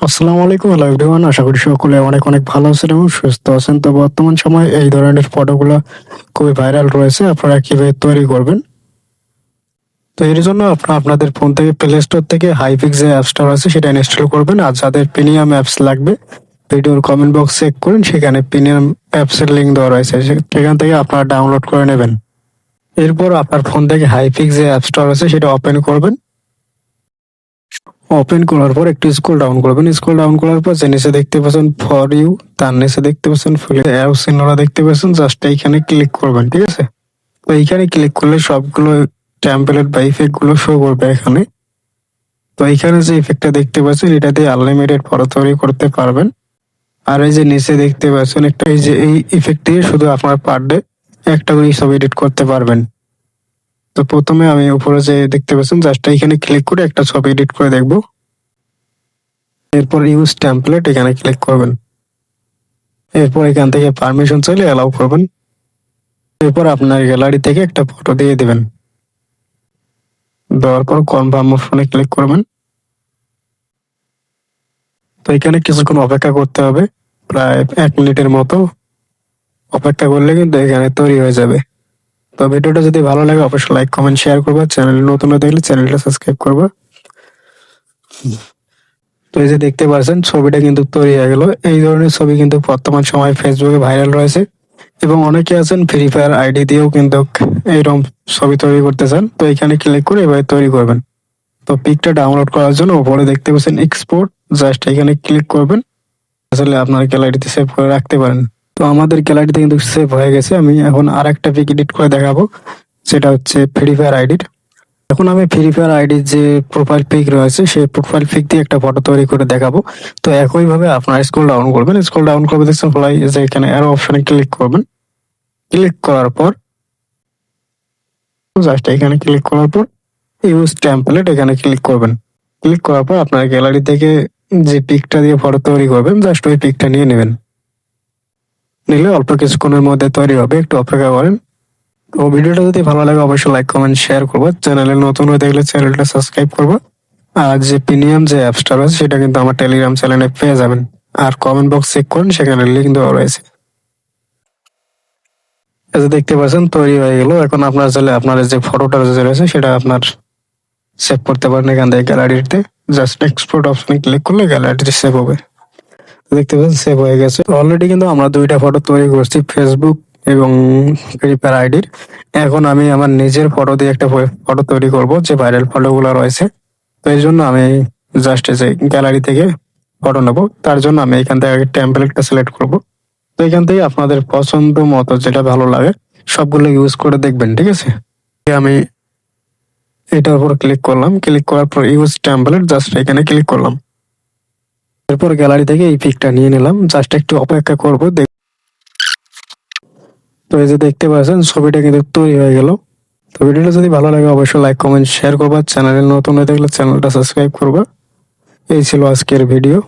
আসসালামু আলাইকুম hello everyone, আশা করি সকলে অনেক অনেক ভালো আছেন এবং সুস্থ আছেন। তো বর্তমান সময়ে এই ধরনের ফটোগুলো খুবই ভাইরাল রয়েছে, আপনারা কীভাবে তৈরি করবেন? তো এর জন্য আপনারা আপনাদের ফোন থেকে প্লে স্টোর থেকে হাইপিক্স যে অ্যাপসটা রয়েছে সেটা ইনস্টল করবেন। আর যাদের প্রিমিয়াম অ্যাপস লাগবে, ভিডিওর কমেন্ট বক্স চেক করুন, সেখানে প্রিমিয়াম অ্যাপসের লিঙ্ক দেওয়া রয়েছে। সেখান থেকে আপনারা ডাউনলোড করে নেবেন। এরপর আপনার ফোন থেকে হাইপিক্স যে অ্যাপসটা রয়েছে সেটা ওপেন করবেন। ওপেন করার পর একটু স্ক্রল ডাউন করবেন। স্ক্রল ডাউন করার পর যে নিচে দেখতে পাচ্ছেন ফর ইউ তার নিচে দেখতে পাচ্ছেন ফুল অ্যাপস চিহ্নটা দেখতে পাচ্ছেন জাস্ট এইখানে ক্লিক করবেন, ঠিক আছে? তো এইখানে ক্লিক করলে সবগুলো টেম্পলেট বা ইফেক্টগুলো শো করবে এখানে। তো এইখানে যে ইফেক্টটা দেখতে পাচ্ছেন, এটা দিয়ে আনলিমিটেড ফটো তৈরি করতে পারবেন। আর এই যে নিচে দেখতে পাচ্ছেন, একটা এই যে এই ইফেক্ট দিয়ে শুধু আপনার পার ডে একটা করে ছবি এডিট করতে পারবেন। তো প্রথমে আমি উপরে যে দেখতে পাচ্ছেন জাস্ট এখানে ক্লিক করে একটা ছবি এডিট করে দেখব। এরপর ইউজ টেমপ্লেট এখানে ক্লিক করবেন। এরপর এখান থেকে পারমিশন চাইলে অ্যালাউ করবেন। এরপর আপনার গ্যালারি থেকে একটা ফটো দিয়ে দেবেন। দেওয়ার পর কনফার্ম অপশনে ক্লিক করবেন। তো এখানে কিছুক্ষণ অপেক্ষা করতে হবে। প্রায় এক মিনিটের মতো অপেক্ষা করলে কিন্তু এখানে তৈরি হয়ে যাবে। তো ভিডিওটা যদি ভালো লাগে, অবশ্যই লাইক কমেন্ট শেয়ার করবে। চ্যানেল নতুন দেখলে চ্যানেলটা সাবস্ক্রাইব করবে। তো এই যে দেখতে পাচ্ছেন, ছবিটা কিন্তু তৈরি হয়ে গেল। এই ধরনের ছবি কিন্তু বর্তমান সময় ফেসবুকে ভাইরাল রয়েছে। এবং অনেকে আছেন ফ্রি ফায়ার আইডি দিয়েও কিন্তু এইরকম ছবি তৈরি করতে চান তো এখানে ক্লিক করে এভাবে তৈরি করবেন। তো পিকটা ডাউনলোড করার জন্য উপরে দেখতে পাচ্ছেন এক্সপোর্ট জাস্ট এখানে ক্লিক করবেন। আসলে আপনার গ্যালারিতে সেভ করে রাখতে পারেন। তো আমাদের গ্যালারিতে কিন্তু সেভ হয়ে গেছে। আমি এখন আর একটা পিক এডিট করে দেখাবো। সেটা হচ্ছে ফ্রি ফায়ার আইডির এখন আমি ফ্রি ফায়ার আইডির যে প্রোফাইল পিক রয়েছে, সেই প্রোফাইল পিক দিয়ে একটা ফটো তৈরি করে দেখাবো। তো একইভাবে আপনার স্কুল ডাউন করবেন। স্কুল ডাউন করবে, দেখছেন ফলাই যে এখানে অ্যারো অপশনে ক্লিক করবেন। ক্লিক করার পর জাস্ট এখানে ক্লিক করার পর ইউজ টেমপ্লেট এখানে ক্লিক করবেন। ক্লিক করার পর আপনার গ্যালারি থেকে যে পিকটা দিয়ে ফটো তৈরি করবেন জাস্ট ওই পিকটা নিয়ে নেবেন। নিলে অল্প কিছুক্ষণের মধ্যে তৈরি হবে। একটু অপেক্ষা করেন। তো ভিডিওটা যদি ভালো লাগে, অবশ্যই লাইক কমেন্ট শেয়ার করব। চ্যানেলে নতুন হয়ে দেখলে চ্যানেলটা সাবস্ক্রাইব করব। আর যে প্রিমিয়াম যে অ্যাপসটা রয়েছে সেটা কিন্তু আমার টেলিগ্রাম চ্যানেলে পেয়ে যাবেন। আর কমেন্ট বক্স চেক করুন, সেখানে লিঙ্ক দেওয়া রয়েছে। যে দেখতে পাচ্ছেন, তৈরি হয়ে গেল। এখন আপনার চাইলে আপনার যে ফটোটা রয়েছে, সেটা আপনার সেভ করতে পারেন এখান থেকে গ্যালারিতে জাস্ট এক্সপোর্ট অপশনে ক্লিক করলে গ্যালারিতে সেভ হবে। দেখতে পাচ্ছেন সেভ হয়ে গেছে। অলরেডি কিন্তু আমরা দুইটা ফটো তৈরি করছি ফেসবুক এবং ফ্রিফায়ার আইডির এখন আমি আমার নিজের ফটো দিয়ে একটা ফটো তৈরি করব, যে ভাইরাল ফটোগুলো রয়েছে। তো এই জন্য আমি জাস্ট যে গ্যালারি থেকে ফটো নেব। তার জন্য আমি এখান থেকে টেম্পলেটটা সিলেক্ট করব। তো এখান থেকে আপনাদের পছন্দ মতো যেটা ভালো লাগে, সবগুলো ইউজ করে দেখবেন, ঠিক আছে? আমি এটার উপর ক্লিক করলাম। ক্লিক করার পর ইউজ টেম্পলেট জাস্ট এখানে ক্লিক করলাম। এরপর গ্যালারি থেকে এই পিকটা নিয়ে নিলাম। জাস্ট একটু অপেক্ষা করব তো এই যে দেখতে পাচ্ছেন, ছবিটা কিন্তু তৈরি হয়ে গেল। তো ভিডিওটা যদি ভালো লাগে, অবশ্যই লাইক কমেন্ট শেয়ার করবা। চ্যানেলে নতুন হয়ে থাকলে চ্যানেলটা সাবস্ক্রাইব করবা। এই ছিল আজকের ভিডিও